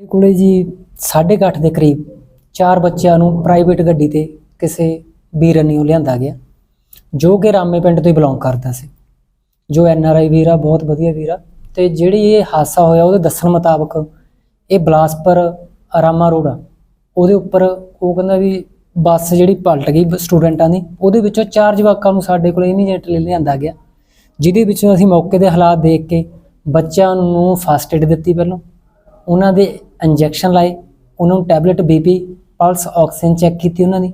ਇਹ ਕੋਲੇ ਜੀ 8:30 ਦੇ ਕਰੀਬ ਚਾਰ ਬੱਚਿਆਂ ਨੂੰ ਪ੍ਰਾਈਵੇਟ ਗੱਡੀ ਤੇ ਕਿਸੇ ਵੀਰ ਨੂੰ ਲਿਆਂਦਾ ਗਿਆ, ਜੋ ਕਿ ਰਾਮੇ ਪਿੰਡ ਤੋਂ ਹੀ ਬਿਲੋਂਗ ਕਰਦਾ ਸੀ। ਜੋ ਐਨ ਆਰ ਆਈ ਵੀਰ ਆ, ਬਹੁਤ ਵਧੀਆ ਵੀਰ ਆ ਤੇ ਜਿਹੜੀ ਇਹ ਹਾਦਸਾ ਹੋਇਆ ਉਹਦੇ ਦੱਸਣ ਮੁਤਾਬਕ ਇਹ ਬਲਾਸਪੁਰ ਰਾਮਾ ਰੋਡ ਆ, ਉਹਦੇ ਉੱਪਰ ਉਹ ਕਹਿੰਦਾ ਵੀ ਬੱਸ ਜਿਹੜੀ ਪਲਟ ਗਈ ਸਟੂਡੈਂਟਾਂ ਦੀ, ਉਹਦੇ ਵਿੱਚੋਂ ਚਾਰ ਜਵਾਕਾਂ ਨੂੰ ਸਾਡੇ ਕੋਲ ਇਮੀਡੀਏਟਲੀ ਲਿਆਂਦਾ ਗਿਆ। ਜਿਹਦੇ ਵਿੱਚੋਂ ਅਸੀਂ ਮੌਕੇ ਦੇ ਹਾਲਾਤ ਦੇਖ ਕੇ ਬੱਚਿਆਂ ਨੂੰ ਫਸਟ ਏਡ ਦਿੱਤੀ ਪਹਿਲਾਂ। ਉਹਨਾਂ ਦੇ ਇੰਜੈਕਸ਼ਨ ਲਾਏ, ਉਹਨਾਂ ਨੂੰ tablet BP, pulse oxygen check ਕੀਤੀ ਉਹਨਾਂ ਦੀ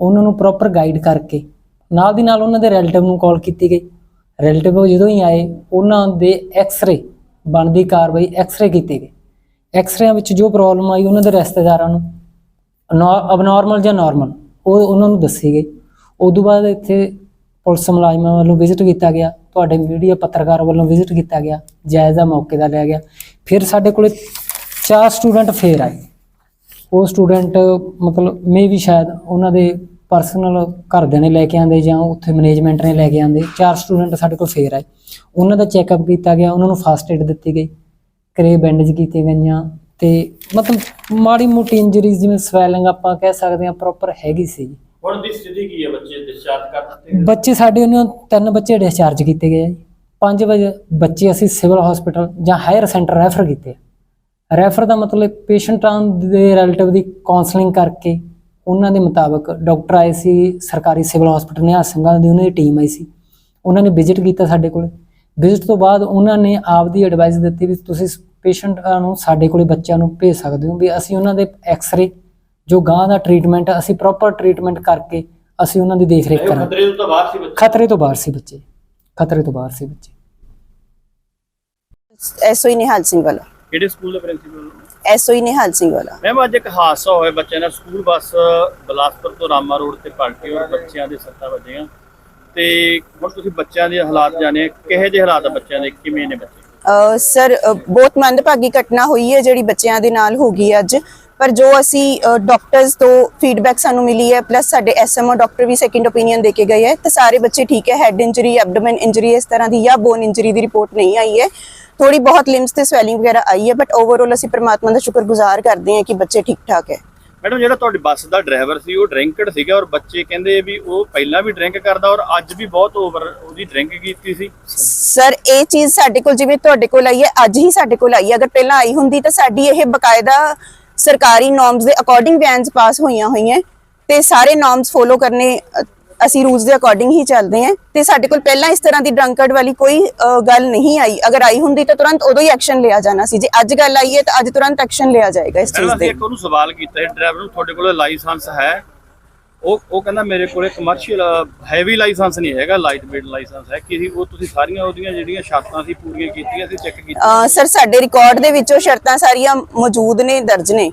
ਉਹਨਾਂ ਨੂੰ ਪ੍ਰੋਪਰ ਗਾਈਡ ਕਰਕੇ ਨਾਲ ਦੀ ਨਾਲ ਉਹਨਾਂ ਦੇ ਰਿਲੇਟਿਵ ਨੂੰ ਕਾਲ ਕੀਤੀ ਗਈ। ਰਿਲੇਟਿਵ ਜਦੋਂ ਹੀ ਆਏ, ਉਹਨਾਂ ਦੇ ਐਕਸ-ਰੇ ਬਣਦੀ ਕਾਰਵਾਈ ਐਕਸ-ਰੇ ਕੀਤੇ ਗਏ ਐਕਸ-ਰੇਆਂ ਵਿੱਚ ਜੋ ਪ੍ਰੋਬਲਮ ਆਈ ਉਹਨਾਂ ਦੇ ਰਿਸ਼ਤੇਦਾਰਾਂ ਨੂੰ ਅਬਨੋਰਮਲ ਜਾਂ ਨਾਰਮਲ ਉਹ ਉਹਨਾਂ ਨੂੰ ਦੱਸੀ ਗਈ। ਉਦੋਂ ਬਾਅਦ ਇੱਥੇ ਪੁਲਿਸ ਮੁਲਾਜ਼ਮਾਂ ਵੱਲੋਂ ਵਿਜ਼ਿਟ ਕੀਤਾ ਗਿਆ, ਤੁਹਾਡੇ ਮੀਡੀਆ ਪੱਤਰਕਾਰ ਵੱਲੋਂ ਵਿਜ਼ਿਟ ਕੀਤਾ ਗਿਆ, ਜਾਇਜ਼ਾ ਮੌਕੇ ਦਾ ਲਿਆ ਗਿਆ। ਫਿਰ ਸਾਡੇ ਕੋਲੇ ਚਾਰ ਸਟੂਡੈਂਟ ਫੇਰ ਆਏ। ਉਹ ਸਟੂਡੈਂਟ ਮਤਲਬ ਮੇ ਵੀ ਸ਼ਾਇਦ ਉਹਨਾਂ ਦੇ ਪਰਸਨਲ ਘਰਦਿਆਂ ਨੇ ਲੈ ਕੇ ਆਂਦੇ ਜਾਂ ਉੱਥੇ ਮੈਨੇਜਮੈਂਟ ਨੇ ਲੈ ਕੇ ਆਂਦੇ ਚਾਰ ਸਟੂਡੈਂਟ ਸਾਡੇ ਕੋਲ ਫੇਰ ਆਏ। ਉਹਨਾਂ ਦਾ ਚੈੱਕਅਪ ਕੀਤਾ ਗਿਆ ਉਹਨਾਂ ਨੂੰ ਫਸਟ ਏਡ ਦਿੱਤੀ ਗਈ। ਕਰੇ ਬੈਂਡੇਜ ਕੀਤੀਆਂ ਗਈਆਂ ਤੇ ਮਤਲਬ ਮਾੜੀ ਮੋਟੀ ਇੰਜਰੀਜ਼ ਜਿਵੇਂ ਸਵੈਲਿੰਗ ਆਪਾਂ ਕਹਿ ਸਕਦੇ ਹਾਂ ਪ੍ਰੋਪਰ ਹੈਗੀ ਸੀ। ਹੁਣ ਦੀ ਸਥਿਤੀ ਕੀ ਹੈ ਬੱਚੇ ਡਿਸਚਾਰਜ ਕਰ ਦਿੱਤੇ? ਬੱਚੇ ਸਾਡੇ ਉਹਨਾਂ ਤਿੰਨ ਬੱਚੇ ਡਿਸਚਾਰਜ ਕੀਤੇ ਗਏ ਆ ਜੀ। ਪੰਜ ਵਜੇ ਬੱਚੇ ਅਸੀਂ ਸਿਵਲ ਹਸਪੀਟਲ ਜਾਂ ਹਾਇਰ ਸੈਂਟਰ ਰੈਫਰ ਕੀਤੇ ਰੈਫਰ ਦਾ ਮਤਲਬ ਪੇਸ਼ੈਂਟਾਂ ਦੇ ਰਿਲੇਟਿਵ ਦੀ ਕਾਉਂਸਲਿੰਗ ਕਰਕੇ ਉਹਨਾਂ ਦੇ ਮੁਤਾਬਕ ਡਾਕਟਰ ਆਏ ਸੀ ਸਰਕਾਰੀ ਸਿਵਲ ਹਸਪੀਟਲ ਨਿਹਾਲ ਸਿੰਘਾਂ ਦੀ ਉਹਨਾਂ ਦੀ ਟੀਮ ਆਈ ਸੀ। ਉਹਨਾਂ ਨੇ ਵਿਜ਼ਿਟ ਕੀਤਾ ਸਾਡੇ ਕੋਲੇ। ਵਿਜ਼ਿਟ ਤੋਂ ਬਾਅਦ ਉਹਨਾਂ ਨੇ ਆਪਦੀ ਐਡਵਾਈਸ ਦਿੱਤੀ ਵੀ ਤੁਸੀਂ ਪੇਸ਼ੈਂਟਾਂ ਨੂੰ ਸਾਡੇ ਕੋਲੇ ਬੱਚਿਆਂ ਨੂੰ ਭੇਜ ਸਕਦੇ ਹੋ ਵੀ ਅਸੀਂ ਉਹਨਾਂ ਦੇ ਐਕਸ-ਰੇ ਜੋ ਗਾਂ ਦਾ ਟ੍ਰੀਟਮੈਂਟ ਅਸੀਂ ਪ੍ਰੋਪਰ ਟ੍ਰੀਟਮੈਂਟ ਕਰਕੇ ਅਸੀਂ ਉਹਨਾਂ ਦੀ ਦੇਖ ਰੇਖ ਇਹ ਕਰਾਂਗੇ। ਖਤਰੇ ਤੋਂ ਤਾਂ ਬਾਹਰ ਸੀ ਬੱਚੇ। ਖਤਰੇ ਤੋਂ ਬਾਹਰ ਸੀ ਬੱਚੇ। ਖਤਰੇ ਤੋਂ ਬਾਹਰ ਸੀ ਬੱਚੇ। ਐਸਓਈ ਨਿਹਾਲ ਸਿੰਘ ਵਾਲਾ। ਕਿਹੜੇ ਸਕੂਲ ਦੇ ਪ੍ਰਿੰਸੀਪਲ ਐਸਓਈ ਨਿਹਾਲ ਸਿੰਘ ਵਾਲਾ। ਮੈਮ ਅੱਜ ਇੱਕ ਹਾਦਸਾ ਹੋਇਆ। ਬੱਚਿਆਂ ਦਾ ਸਕੂਲ ਬੱਸ ਬਲਾਸਪੁਰ ਤੋਂ ਰਾਮਾ ਰੋਡ ਤੇ ਪਲਟੀ ਔਰ ਬੱਚਿਆਂ ਦੇ ਸੱਟਾਂ ਵੱਜੀਆਂ। ਤੇ ਹੁਣ ਤੁਸੀਂ ਬੱਚਿਆਂ ਦੇ ਹਾਲਾਤ ਜਾਣੇ ਕਿਹੋ ਜਿਹੇ ਹਾਲਾਤ ਆ ਬੱਚਿਆਂ ਦੇ? ਕਿਵੇਂ ਨੇ ਬੱਚੇ? ਸਰ ਬਹੁਤ ਮੰਦਭਾਗੀ ਘਟਨਾ ਹੋਈ ਹੈ ਜਿਹੜੀ ਬੱਚਿਆਂ ਦੇ ਨਾਲ ਹੋ ਗਈ ਅੱਜ। ਪਰ ਜੋ ਅਸੀਂ ਡਾਕਟਰਸ ਤੋਂ ਫੀਡਬੈਕ ਸਾਨੂੰ ਮਿਲੀ ਹੈ ਪਲੱਸ ਸਾਡੇ ਐਸਐਮਓ ਡਾਕਟਰ ਵੀ ਸੈਕਿੰਡ ਓਪੀਨੀਅਨ ਦੇ ਕੇ ਗਏ ਹੈ ਤੇ ਸਾਰੇ ਬੱਚੇ ਠੀਕ ਹੈ ਹੈਡ ਇੰਜਰੀ ਐਬਡੋਮਨ ਇੰਜਰੀ ਇਸ ਤਰ੍ਹਾਂ ਦੀ ਜਾਂ ਬੋਨ ਇੰਜਰੀ ਦੀ ਰਿਪੋਰਟ ਨਹੀਂ ਆਈ ਹੈ। ਥੋੜੀ ਬਹੁਤ ਲਿੰਬਸ ਤੇ ਸਵੈਲਿੰਗ ਵਗੈਰਾ ਆਈ ਹੈ ਬਟ ਓਵਰਆਲ ਅਸੀਂ ਪ੍ਰਮਾਤਮਾ ਦਾ ਸ਼ੁਕਰਗੁਜ਼ਾਰ ਕਰਦੇ ਹਾਂ ਕਿ ਬੱਚੇ ਠੀਕ ਠਾਕ ਹੈ। ਮੈਡਮ ਜਿਹੜਾ ਤੁਹਾਡੀ ਬੱਸ ਦਾ ਡਰਾਈਵਰ ਸੀ ਉਹ ਡਰਿੰਕਡ ਸੀਗਾ ਔਰ ਬੱਚੇ ਕਹਿੰਦੇ ਵੀ ਉਹ ਪਹਿਲਾਂ ਵੀ ਡਰਿੰਕ ਕਰਦਾ ਔਰ ਅੱਜ ਵੀ ਬਹੁਤ ਓਵਰ ਉਹਦੀ ਡਰਿੰਕ ਕੀਤੀ ਸੀ। ਸਰ ਇਹ ਚੀਜ਼ ਸਾਡੇ ਕੋਲ ਜਿਵੇਂ ਤੁਹਾਡੇ ਕੋਲ ਆਈ ਹੈ ਅੱਜ ਹੀ ਸਾਡੇ ਕੋਲ ਆਈ ਹੈ। ਅਗਰ ਪਹਿਲਾਂ ਆਈ ਹੁੰਦੀ ਤਾਂ ਸਾਡੀ ਇਹ ਬਕਾਇਦਾ ਸਰਕਾਰੀ ਨੋਰਮਸ ਦੇ ਅਕੋਰਡਿੰਗ ਬੈਨਸ ਪਾਸ ਹੋਈਆਂ ਹੋਈਆਂ ਤੇ ਸਾਰੇ ਨੋਰਮਸ ਫੋਲੋ ਕਰਨੇ ਅਸੀਂ ਰੂਲਸ ਦੇ ਅਕੋਰਡਿੰਗ ਹੀ ਚੱਲਦੇ ਹਾਂ। ਤੇ ਸਾਡੇ ਕੋਲ ਪਹਿਲਾਂ ਇਸ ਤਰ੍ਹਾਂ ਦੀ ਡਰੰਕਰਡ ਵਾਲੀ ਕੋਈ ਗੱਲ ਨਹੀਂ ਆਈ। ਅਗਰ ਆਈ ਹੁੰਦੀ ਤਾਂ ਤੁਰੰਤ ਉਦੋਂ ਹੀ ਐਕਸ਼ਨ ਲਿਆ ਜਾਣਾ ਸੀ। ਜੇ ਅੱਜ ਗੱਲ ਆਈ ਹੈ ਤਾਂ ਅੱਜ ਤੁਰੰਤ ਐਕਸ਼ਨ ਲਿਆ ਜਾਏਗਾ ਇਸ ਚੀਜ਼ ਦੇ ਇੱਕ ਉਹਨੂੰ ਸਵਾਲ ਕੀਤਾ ਹੈ ਡਰਾਈਵਰ ਨੂੰ ਤੁਹਾਡੇ ਕੋਲ ਲਾਇਸੈਂਸ ਹੈ। ਉਹ ਉਹ ਕਹਿੰਦਾ ਮੇਰੇ ਕੋਲੇ ਕਮਰਸ਼ੀਅਲ ਹੈਵੀ ਲਾਇਸੈਂਸ ਨਹੀਂ ਹੈਗਾ ਲਾਈਟ ਵੇਟ ਲਾਇਸੈਂਸ ਹੈ। ਕਿ ਉਹ ਤੁਸੀਂ ਸਾਰੀਆਂ ਉਹਦੀਆਂ ਜਿਹੜੀਆਂ ਸ਼ਰਤਾਂ ਸੀ ਪੂਰੀਆਂ ਕੀਤੀਆਂ ਸੀ ਚੈੱਕ ਕੀਤੀਆਂ ਸਰ ਸਾਡੇ ਰਿਕਾਰਡ ਦੇ ਵਿੱਚੋਂ ਸ਼ਰਤਾਂ ਸਾਰੀਆਂ ਮੌਜੂਦ ਨੇ ਦਰਜ ਨੇ।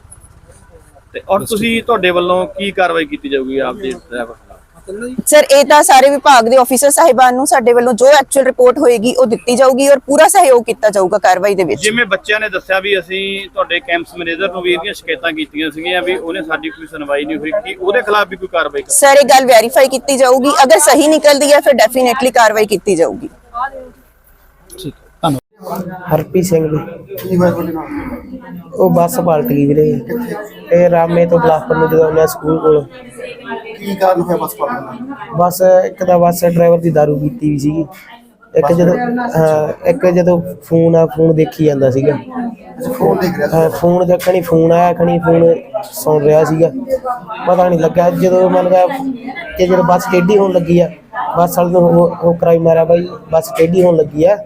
ਤੇ ਔਰ ਤੁਸੀਂ ਤੁਹਾਡੇ ਵੱਲੋਂ ਕੀ ਕਾਰਵਾਈ ਕੀਤੀ ਜਾਊਗੀ ਆਪ ਦੇ ਡਰਾਈਵਰ ਸਰ ਇਹ ਤਾਂ ਸਾਰੇ ਵਿਭਾਗ ਦੇ ਆਫੀਸਰ ਸਾਹਿਬਾਨ ਨੂੰ ਸਾਡੇ ਵੱਲੋਂ ਜੋ ਐਕਚੁਅਲ ਰਿਪੋਰਟ ਹੋਏਗੀ ਉਹ ਦਿੱਤੀ ਜਾਊਗੀ ਔਰ ਪੂਰਾ ਸਹਿਯੋਗ ਕੀਤਾ ਜਾਊਗਾ ਕਾਰਵਾਈ ਦੇ ਵਿੱਚ। ਜਿਵੇਂ ਬੱਚਿਆਂ ਨੇ ਦੱਸਿਆ ਵੀ ਅਸੀਂ ਤੁਹਾਡੇ ਕੈਂਪਸ ਮੈਨੇਜਰ ਨੂੰ ਵੀ ਇਹਦੀਆਂ ਸ਼ਿਕਾਇਤਾਂ ਕੀਤੀਆਂ ਸੀਗੀਆਂ ਵੀ ਉਹਨੇ ਸਾਡੀ ਕੋਈ ਸੁਣਵਾਈ ਨਹੀਂ ਹੋਈ ਕਿ ਉਹਦੇ ਖਿਲਾਫ ਵੀ ਕੋਈ ਕਾਰਵਾਈ ਕਰ ਸਰ ਇਹ ਗੱਲ ਵੈਰੀਫਾਈ ਕੀਤੀ ਜਾਊਗੀ। ਅਗਰ ਸਹੀ ਨਿਕਲਦੀ ਹੈ ਫਿਰ ਡੈਫੀਨੇਟਲੀ ਕਾਰਵਾਈ ਕੀਤੀ ਜਾਊਗੀ। ਹਰਪ੍ਰੀਤ ਸਿੰਘ ਜੀ ਕੀ ਹੋਇਆ ਤੁਹਾਡੇ ਨਾਲ ਉਹ ਬੱਸ ਪਲਟ ਗਈ ਵੀਰੇ। ਇਹ ਰਾਮੇ ਤੋਂ ਬਲਾਸਪੁਰ ਨੂੰ ਜਦੋਂ ਸਕੂਲ ਕੋਲ। ਕੀ ਕਾਰਨ ਹੋਇਆ ਬੱਸ ਪਲਟਣ ਦਾ? ਬੱਸ ਇੱਕ ਤਾਂ ਬੱਸ ਡਰਾਈਵਰ ਦੀ ਦਾਰੂ ਪੀਤੀ ਵੀ ਸੀਗੀ। ਇੱਕ ਜਦੋਂ ਹਾਂ ਇੱਕ ਜਦੋਂ ਫੋਨ ਆ ਫੋਨ ਦੇਖੀ ਜਾਂਦਾ ਸੀਗਾ। ਫੋਨ ਦੇਖ ਰਿਹਾ ਹਾਂ, ਫੋਨ ਦੇਖਣੀ ਫੋਨ ਆਇਆ ਖਣੀ ਫੋਨ ਸੁਣ ਰਿਹਾ ਸੀਗਾ। ਪਤਾ ਨਹੀਂ ਲੱਗਾ ਜਦੋਂ ਮਨ ਗਿਆ ਕਿ ਜਦੋਂ ਬੱਸ ਟੇਢੀ ਹੋਣ ਲੱਗੀ ਆ ਬੱਸ ਵਾਲੇ ਨੂੰ ਉਹ ਉਹ ਕਰਾਈ ਮਾਰਿਆ ਬਾਈ ਬੱਸ ਟੇਢੀ ਹੋਣ ਲੱਗੀ ਆ।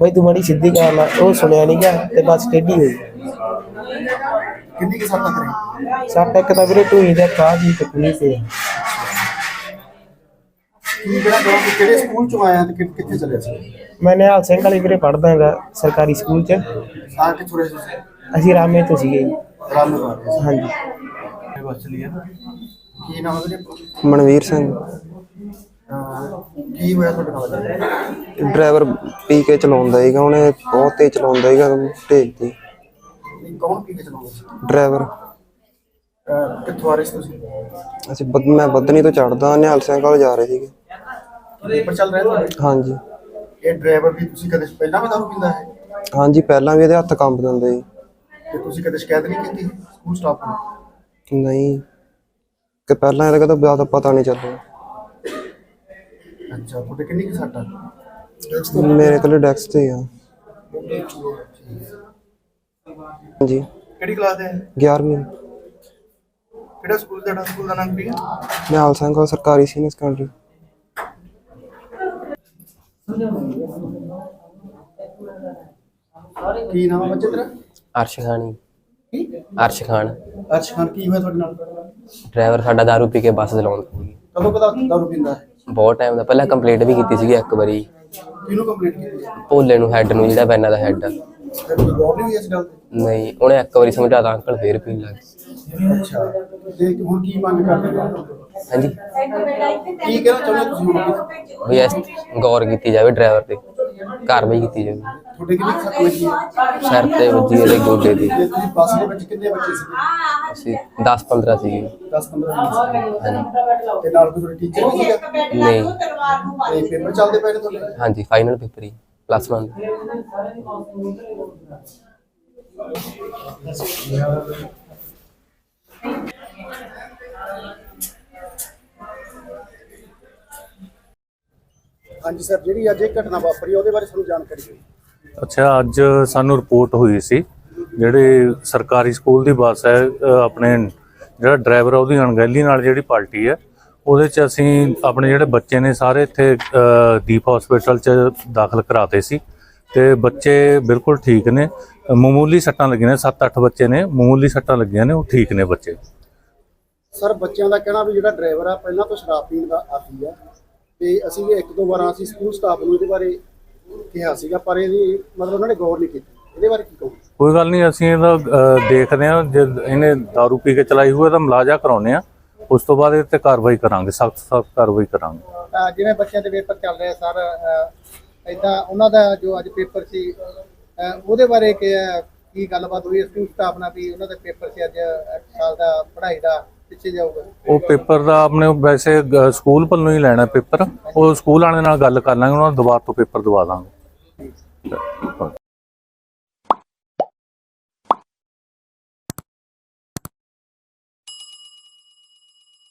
ਬਈ ਤੂੰ ਮਾੜੀ ਸਿੱਧੀ ਕਰ ਲਾ ਉਹ ਸੁਣਿਆ ਨਹੀਂ ਗਿਆ ਤੇ ਬੱਸ ਟੇਢੀ ਹੋਈ। ਕਿੰਨੀ ਕਿ ਸੱਟਾਂ ਕਰੀ ਸੱਟ ਇੱਕ ਤਾਂ ਵੀਰੇ ਢੂਈ ਦੇ ਕਾਹ ਜੀ ਟੁਕਣੀ ਤੇ। ਕੀ ਕਿਹੜਾ ਜਵਾਬ ਕਿਹੜੇ ਸਕੂਲ ਚ ਆਇਆ ਤੇ ਕਿੱਥੇ ਚੱਲਿਆ ਸੀ? ਮੈਂ ਨਿਹਾਲ ਸਿੰਘ ਵਾਲੀ ਵੀਰੇ ਪੜ੍ਹਦਾ ਹੈਗਾ ਸਰਕਾਰੀ ਸਕੂਲ 'ਚ। ਆ ਕਿੱਥੋਂ ਰਹੇ ਸੀ ਅਸੀਂ ਰਾਮੇ ਤੋਂ ਸੀਗੇ ਜੀ। ਰਾਮ ਸੀ। ਹਾਂਜੀ। ਬੱਸ ਚਲੀ ਹੈ ਕੀ ਨਾਮ ਹੈ ਵੀਰੇ? ਮਨਵੀਰ ਸਿੰਘ। ਕੀ ਹੋਇਆ ਤੁਹਾਡੇ ਨਾਲ? ਡਰਾਈਵਰ ਪੀ ਕੇ ਚਲਾਉਂਦਾ ਸੀਗਾ ਉਹਨੇ ਬਹੁਤ ਤੇਜ਼ ਚਲਾਉਂਦਾ ਸੀਗਾ ਢੇਲਤੀ ਨਹੀਂ ਕੌਣ ਪੀ ਕੇ ਚਲਾਉਂਦਾ ਸੀ? ਡਰਾਈਵਰ। ਅਹ ਕਿੱਥੋਂ ਆ ਰਹੇ ਸੀ ਤੁਸੀਂ? ਅਸੀਂ ਬਦ ਮੈਂ ਬੱਦਨੀ ਤੋਂ ਚੜਦਾ ਨਿਹਾਲ ਸਿੰਘ ਕੋਲ ਜਾ ਰਹੇ ਸੀਗੇ। ਪੇਪਰ ਚੱਲ ਰਿਹਾ ਤੁਹਾਡੇ? ਹਾਂਜੀ। ਇਹ ਡਰਾਈਵਰ ਵੀ ਤੁਸੀਂ ਕਦੇ ਪਹਿਲਾਂ ਵੀ ਦਾਰੂ ਪੀਂਦਾ ਹੈ? ਹਾਂਜੀ ਪਹਿਲਾਂ ਵੀ ਇਹਦੇ ਹੱਥ ਕੰਬ ਦਿੰਦੇ ਸੀ। ਤੇ ਤੁਸੀਂ ਕਦੇ ਸ਼ਿਕਾਇਤ ਨਹੀਂ ਕੀਤੀ ਸਕੂਲ ਸਟਾਫ ਨੂੰ? ਨਹੀਂ। ਕਿ ਪਹਿਲਾਂ ਇਹਦਾ ਕਦੇ ਜ਼ਿਆਦਾ ਪਤਾ ਨਹੀਂ ਚੱਲਿਆ। ਅੱਛਾ ਤੁਹਾਡੇ ਕਿੰਨੀ ਕੁ ਸੱਟ ਆ? ਮੇਰੇ ਕੋਲ ਡੈਕਸ ਤੇ ਆ। ਜੀ ਕਿਹੜੀ ਕਲਾਸ ਦੇ 11ਵੀਂ ਕਿਹੜਾ ਸਕੂਲ ਤੁਹਾਡਾ ਸਕੂਲ ਦਾ ਨਾਮ ਕੀ ਹੈ? ਨਿਹਾਲ ਸਿੰਘ ਉਹ ਸਰਕਾਰੀ ਸੀਨੀਅਰ ਸੈਕੰਡਰੀ। ਕੀ ਨਾਮ ਹੈ ਬੱਚੇ ਤੇਰਾ? ਅਰਸ਼ ਖਾਨੀ ਕੀ? ਅਰਸ਼ ਖਾਨ। ਅਰਸ਼ ਖਾਨ ਕੀ ਹੋਇਆ ਤੁਹਾਡੇ ਨਾਲ? ਡਰਾਈਵਰ ਸਾਡਾ ਦਾਰੂ ਪੀ ਕੇ ਬੱਸ ਚਲਾਉਂਦਾ ਕਦੋਂ ਕਦਾ ਦਾਰੂ ਪੀਂਦਾ ਹੈ? ਬਹੁਤ ਟਾਈਮ ਦਾ। ਪਹਿਲਾਂ ਕੰਪਲੀਟ ਵੀ ਕੀਤੀ ਸੀਗੀ ਇੱਕ ਵਾਰੀ। ਕਿਹਨੂੰ ਕੰਪਲੀਟ ਕੀਤੀ ਭੋਲੇ ਨੂੰ ਹੈੱਡ ਨੂੰ ਜਿਹੜਾ ਪੈਨਾ ਦਾ ਹੈੱਡ ਫਿਰ ਕੋਈ ਗੌਰ ਨਹੀਂ ਹੋਈ ਇਸ ਗੱਲ ਤੇ? ਨਹੀਂ ਉਹਨੇ ਇੱਕ ਵਾਰੀ ਸਮਝਾਤਾ ਅੰਕਲ ਫੇਰ ਪੀਣ ਲੱਗ ਗਏ। ਅੱਛਾ। ਤੇ ਹੁਣ ਕੀ ਮੰਗ ਕਰਦੇ ਹੋ? ਹਾਂਜੀ। ਕੀ ਕਹਿਣਾ ਚਾਹੁੰਦੇ ਹੋ ਤੁਸੀਂ ਹੁਣ? ਵੀ ਇਸ ਗੌਰ ਕੀਤੀ ਜਾਵੇ ਡਰਾਈਵਰ ਤੇ। ਕਾਰਵਾਈ ਕੀਤੀ ਜਾਵੇ। ਤੁਹਾਡੇ ਕਿੰਨੀ ਸੱਟ ਲੱਗੀ ਹੈ ਸਿਰ ਤੇ ਵੱਜੀ ਇਹਦੇ ਗੋਡੇ ਤੇ ਤੇ ਤੁਸੀਂ ਬੱਸ ਦੇ ਵਿੱਚ ਕਿੰਨੇ ਬੱਚੇ ਸੀ? ਅਸੀਂ 10 15 ਸੀਗੇ। 10 15 ਤੇ ਨਾਲ ਕੋਈ ਟੀਚਰ ਵੀ ਸੀਗਾ? ਨਹੀਂ। ਤੇ ਪੇਪਰ ਚੱਲਦੇ ਪਏ ਨੇ ਤੁਹਾਡੇ? ਹਾਂਜੀ ਫਾਈਨਲ ਪੇਪਰ ਹੀ ਪਲੱਸ 1 ਹਾਂਜੀ ਸਰ ਜਿਹੜੀ ਅੱਜ ਇਹ ਘਟਨਾ ਵਾਪਰੀ ਉਹਦੇ ਬਾਰੇ ਸਾਨੂੰ ਜਾਣਕਾਰੀ ਦਿਓ। ਅੱਛਾ ਅੱਜ ਸਾਨੂੰ ਰਿਪੋਰਟ ਹੋਈ ਸੀ ਜਿਹੜੇ ਸਰਕਾਰੀ ਸਕੂਲ ਦੀ ਬੱਸ ਹੈ ਆਪਣੇ ਜਿਹੜਾ ਡਰਾਈਵਰ ਆ ਉਹਦੀ ਅਣਗਹਿਲੀ ਨਾਲ ਜਿਹੜੀ ਪਲਟੀ ਹੈ ਉਹਦੇ ਚ ਅਸੀਂ ਆਪਣੇ ਜਿਹੜੇ ਬੱਚੇ ਨੇ ਸਾਰੇ ਇੱਥੇ ਦੀਪ ਹਸਪੀਟਲ ਚ ਦਾਖਲ ਕਰਾਤੇ ਸੀ ਤੇ ਬੱਚੇ ਬਿਲਕੁਲ ਠੀਕ ਨੇ। ਮਾਮੂਲੀ ਸੱਟਾਂ ਲੱਗੀਆਂ ਨੇ 7-8 ਬੱਚੇ ਨੇ ਮਾਮੂਲੀ ਸੱਟਾਂ ਲੱਗੀਆਂ ਨੇ ਉਹ ਠੀਕ ਨੇ ਬੱਚੇ। ਸਰ ਬੱਚਿਆਂ ਦਾ ਕਹਿਣਾ ਵੀ ਜਿਹੜਾ ਡਰਾਈਵਰ ਆ ਪਹਿਲਾਂ ਤੋਂ ਸ਼ਰਾਬ ਪੀਣ ਦਾ ਆਦੀ ਆ ਤੇ ਅਸੀਂ ਵੀ ਇੱਕ ਦੋ ਵਾਰ ਅਸੀਂ ਸਕੂਲ ਸਟਾਫ ਨੂੰ ਇਹਦੇ ਬਾਰੇ ਕਿਹਾ ਸੀਗਾ ਪਰ ਇਹਦੀ ਮਤਲਬ ਉਹਨਾਂ ਨੇ ਗੌਰ ਨਹੀਂ ਕੀਤੀ। ਇਹਦੇ ਬਾਰੇ ਕੀ ਕਹੋਗੇ? ਕੋਈ ਗੱਲ ਨਹੀਂ ਅਸੀਂ ਇਹਦਾ ਅ, ਦੇਖਦੇ ਹਾਂ। ਜੇ ਇਹਨੇ दारू ਪੀ ਕੇ ਚਲਾਈ ਹੋਈ ਹੈ ਤਾਂ ਮੁਲਾਜ਼ਾ ਕਰਾਉਨੇ ਆ ਉਸ ਤੋਂ ਬਾਅਦ ਇਹ ਤੇ ਕਾਰਵਾਈ ਕਰਾਂਗੇ ਸਖਤ ਸਖਤ ਕਾਰਵਾਈ ਕਰਾਂਗੇ। ਅਹ ਜਿਵੇਂ ਬੱਚਿਆਂ ਦੇ ਪੇਪਰ ਚੱਲ ਰਹੇ ਸਰ ਇਦਾਂ ਉਹਨਾਂ ਦਾ ਜੋ ਅੱਜ ਪੇਪਰ ਸੀ ਅਹ ਉਹਦੇ ਬਾਰੇ ਕੀ ਗੱਲਬਾਤ ਹੋਈ? ਸਕੂਲ ਸਟਾਫ ਨਾਲ ਵੀ ਉਹਨਾਂ ਦਾ ਪੇਪਰ ਸੀ ਅੱਜ ਸਾਲ ਦਾ ਪੜ੍ਹਾਈ ਦਾ। ਪਿੱਛੇ ਜਾਊਗਾ? ਉਹ ਪੇਪਰ ਦਾ ਆਪਣੇ ਵੈਸੇ ਗ- ਸਕੂਲ ਵੱਲੋਂ ਹੀ ਲੈਣਾ ਪੇਪਰ। ਉਹ ਸਕੂਲ ਵਾਲਿਆਂ ਨਾਲ ਗੱਲ ਕਰ ਲਾਂਗੇ ਉਹਨਾਂ ਨੂੰ ਦੁਬਾਰਾ ਤੋਂ ਪੇਪਰ ਦਵਾ ਦਾਂਗੇ।